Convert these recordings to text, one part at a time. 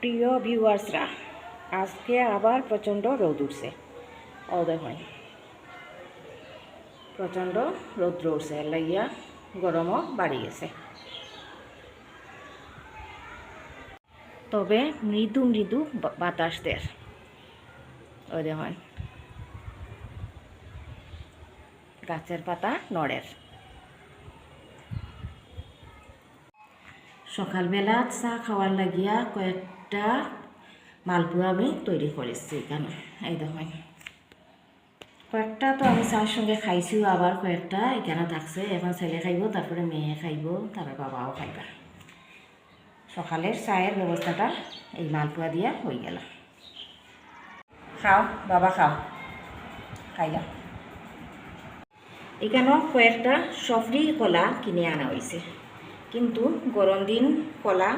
প্রিয় ভিউয়ার্সরা, আজকে আবার প্রচণ্ড রোদ উঠছে। ও দেখুন, প্রচণ্ড রৌদ্র উঠছে লাগিয়া গরমও বাড়ি গেছে তবে মৃদু মৃদু বাতাস দের ওই দেখুন, গাছের পাতা নড়ের। সকালবেলা চা খাওয়ার লাগিয়া কয়েকটা মালপোয়া আমি তৈরি করেছি এখানে। এই দেখুন কয়েকটা তো আমি চার সঙ্গে খাইছিও আবার কয়েকটা এখানে থাকছে। এখন ছেলে খাইব, তারপরে মেয়ে খাইব, তারপরে বাবাও খাইবা। সকালের চায়ের ব্যবস্থাটা এই মালপোয়া দিয়া হয়ে গেল। খাও, বাবা খাও। খাইলা। এখানেও কয়েকটা সফরি কলা কিনে আনা হয়েছে কিন্তু গরম দিন, কলা,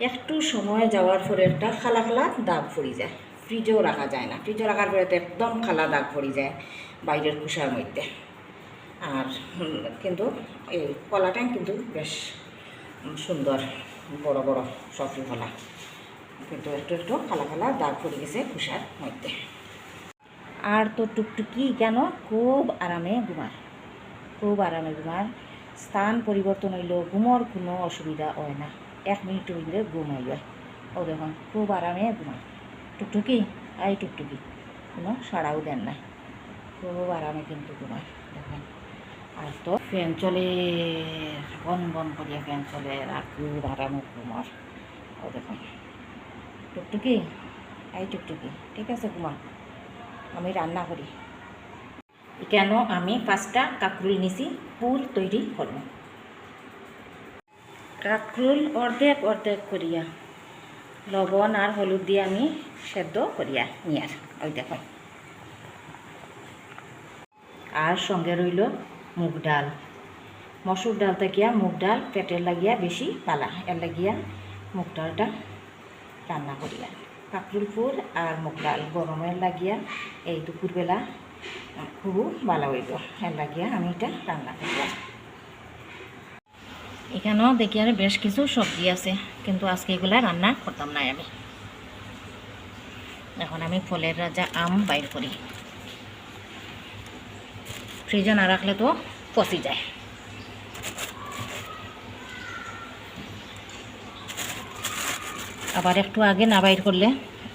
একটু সময় যাওয়ার পরে একটা খালা খালা দাগ পড়ে যায়। ফ্রিজেও রাখা যায় না। ফ্রিজে রাখার পরে তো একদম খালা দাগ পড়ে যায় বাইরের কুসার মধ্যে। আর কিন্তু এই কলাটা কিন্তু বেশ সুন্দর বড় বড় সফরি কলা। কিন্তু একটু একটু খালা খালা দাগ পড়ে গেছে কুসার মধ্যে। আর তো টুকটুকি কেন? খুব আরামে ঘুমার। খুব আরামে ঘুমার। স্থান পরিবর্তন হইল, ঘুমোর কোনো অসুবিধা হয় না। এক মিনিট হইলে ঘুম হইল ও দেখুন, খুব আরামে ঘুমায়। টুকটুকি? আই টুকটুকি। কোনো সাড়াও দেন না। খুব আরামে কিন্তু ঘুমায়, দেখেন। আর তো ফ্যান চলে, বন বন করিয়া ফ্যান চলে, আর খুব আরামে ঘুমার ও দেখুন। টুকটুকি? আই টুকটুকি। ঠিক আছে ঘুমা আমি রান্না করি। কেন আমি পাঁচটা কাকরুল নিছি? ফুল তৈরি করব কাকরুল অর্ধেক অর্ধেক করিয়া, লবণ আর হলুদ দিয়ে আমি সেদ্ধ করিয়া নিয়ার। ওই দেখুন আর সঙ্গে রইল মুগ ডাল। মসুর ডাল থাকিয়া মুগ ডাল পেটের লাগিয়া বেশি পালা। এর লাগিয়া মুগ ডালটা রান্না করিয়া। কাকরুল ফুল আর মুগ ডাল গরমের লাগিয়া এই দুপুরবেলা খুব ভালো হইব। এর লাগিয়া আমি এটা রান্না করলাম এখানেও দেখি আর বেশ কিছু সবজি আছে, কিন্তু আজকে এগুলা রান্না করতাম না আমি। এখন আমি ফলের রাজা আম বাইর করি। ফ্রিজে না রাখলে তো পচি যায়। আবার একটু আগে না বাইর করলে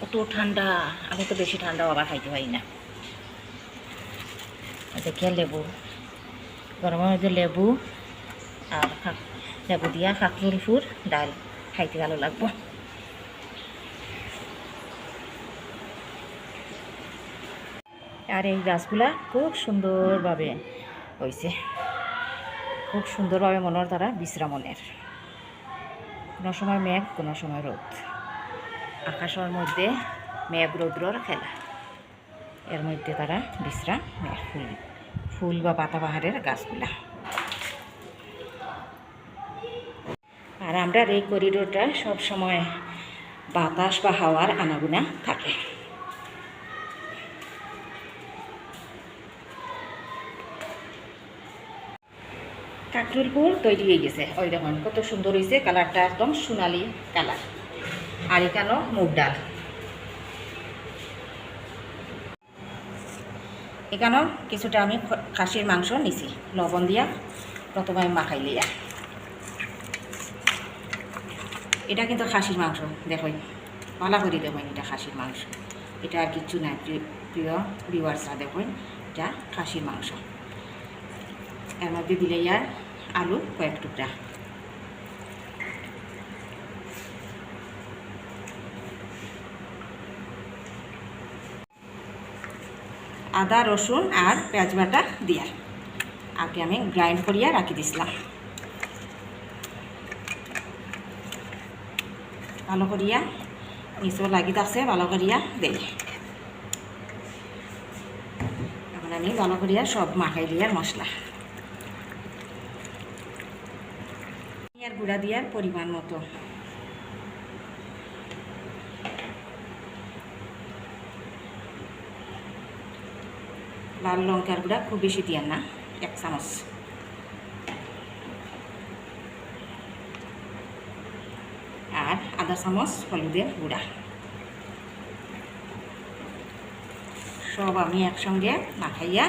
অত ঠান্ডা, আমি তো বেশি ঠান্ডাও আবার খাইতে পারি না। দেখিয়া লেবু? গরমের মধ্যে লেবু আর লেবু দিয়া কাকরুল ফুর ডাল খাইতে ভালো লাগবো। আর এই গাছগুলা খুব সুন্দরভাবে হয়েছে খুব সুন্দরভাবে মনের তারা বিশ্রামনের কোনো সময় মেঘ, কোনো সময় রোদ। আকাশের মধ্যে মেঘ, রৌদ্রর খেলা। এর মধ্যে তারা বিশ্রাম নেয়। ফুল বা পাতাবাহারের গাছগুলা। আর আমরা এই করিডোরটা সব সময় বাতাস বা হাওয়ার আনাগুনা থাকে। কাকরুলপুর তৈরি হয়ে গেছে। ওই দেখুন, কত সুন্দর হয়েছে কালারটা একদম সোনালি কালার। আর এখানেও মুগ ডাল। এখানেও কিছুটা আমি খাসির মাংস নিছি, লবণ দিয়া, প্রথমে আমি মাখাই লিয়া এটা কিন্তু খাসির মাংস দেখুন ভালো করে দেখুন এটা খাসির মাংস। এটা আর কিচ্ছু নাই প্রিয় ভিউয়ার্সরা দেখুন এটা খাসির মাংস। এর মধ্যে দিলে ইয়ার আলু কয়েক টুকরা। আদা, রসুন আর পেঁয়াজ বাটা দিয়া। আগে আমি গ্রাইন্ড করিয়া রাখি দিছিলাম। ভালো করিয়া নিচেও লাগি থাকছে, ভালো করিয়া দেই। এখন আমি ভালো করিয়া সব মাখাই দিয়ার মশলা। আর গুঁড়া দিয়ার পরিমাণ মতো। লাল লঙ্কার গুঁড়া খুব বেশি দিয়ার না, এক চামচ। আর আধা চামচ হলুদের গুঁড়া। সব আমি একসঙ্গে মাখাইয়া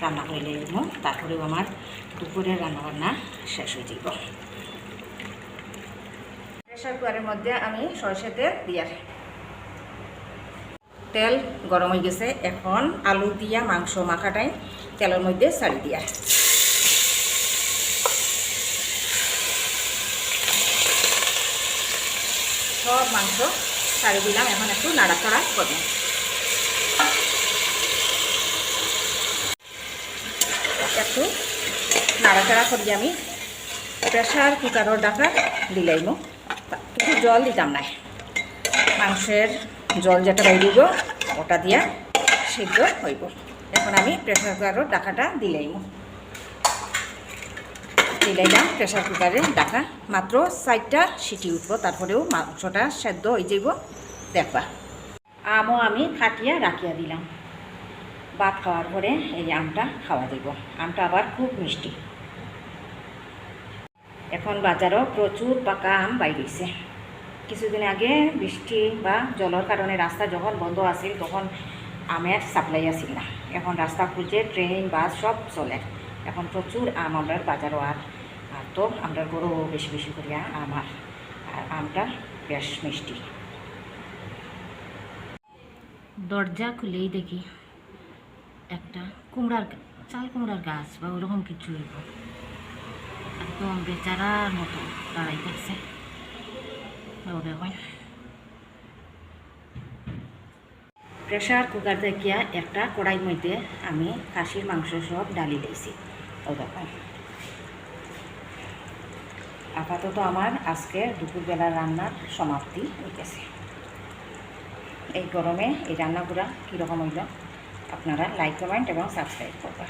রান্না করে লইব তারপরেও আমার দুপুরের রান্নাবান্না শেষ হয়ে যাব প্রেশার কুকারের মধ্যে আমি সরষে তেল তেল গরম হয়ে গেছে। এখন আলু দিয়া মাংস মাখাটাই তেলের মধ্যে ছাড়ি দিয়া। সব মাংস ছাড়ি দিলাম, এখন একটু নাড়াচাড়া করব। একটু নাড়াচাড়া করি আমি প্রেশার কুকারের ডাকা দিলাইমো। কিন্তু জল দিতাম না। মাংসের জল যেটা বাইরিব ওটা দিয়া সিদ্ধ হইব। এখন আমি প্রেশার কুকারের ডাকাটা দিলাইমো দিলাইলাম প্রেশার কুকারে ডাকা। মাত্র চারটা সিটি উঠবো, তারপরেও মাংসটা সেদ্ধ হয়ে যাইব। দেখবা। আমও আমি কাটিয়া রাখিয়া দিলাম। ভাত খাওয়ার পরে এই আমটা খাওয়া দিব আমটা আবার খুব মিষ্টি। এখন বাজারও প্রচুর পাকা আম বাইরেছে কিছুদিন আগে বৃষ্টি বা জলের কারণে রাস্তা যখন বন্ধ আছিল, তখন আমের সাপ্লাই আছিল না। এখন রাস্তা খুঁজে ট্রেন বাস সব চলে। এখন প্রচুর আম আমরা বাজারও আর তো আমরা গরু বেশি বেশি করিয়া আম আর আমটা বেশ মিষ্টি। দরজা খুলেই দেখি একটা কুমড়ার চাল কুমড়ার গাছ বা ওরকম কিছু একদম বেচারার মতো দাঁড়াই থাকছে হয় প্রেশার কুকার দেখিয়া একটা কড়াই মধ্যে আমি খাসির মাংস সব ডালি দিয়েছি। ও দেখো। আপাতত আমার আজকে দুপুরবেলা রান্নার সমাপ্তি হইতেছে এই গরমে এই রান্নাগুলা কীরকম হইল? আপনারা লাইক কমেন্ট এবং সাবস্ক্রাইব করবা।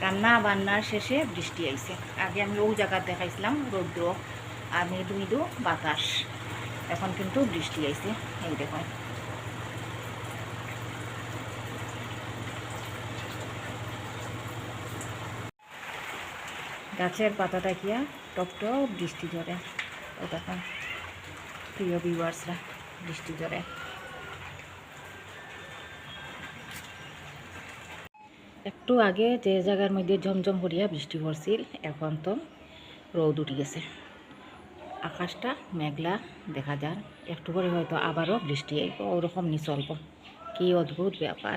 রান্না বান্নার শেষে বৃষ্টি আইছে। আগে আমি ও জায়গা দেখাইছিলাম রৌদ্র। আর মৃদু মৃদু বাতাস। এখন কিন্তু বৃষ্টি আইছে, এই দেখুন। গাছের পাতাটা কিয়া টপ টপ বৃষ্টি ঝরে ও দেখুন, প্রিয় ভিউয়ার্সরা বৃষ্টি ঝরে একটু আগে যে জায়গার মধ্যে ঝমঝম করিয়া বৃষ্টি পড়ছিল, এখন তো রোদ উঠে গেছে। আকাশটা মেঘলা দেখা যার। একটু করে হয়তো আবারও বৃষ্টি ওরকম নি চলব কি অদ্ভুত ব্যাপার।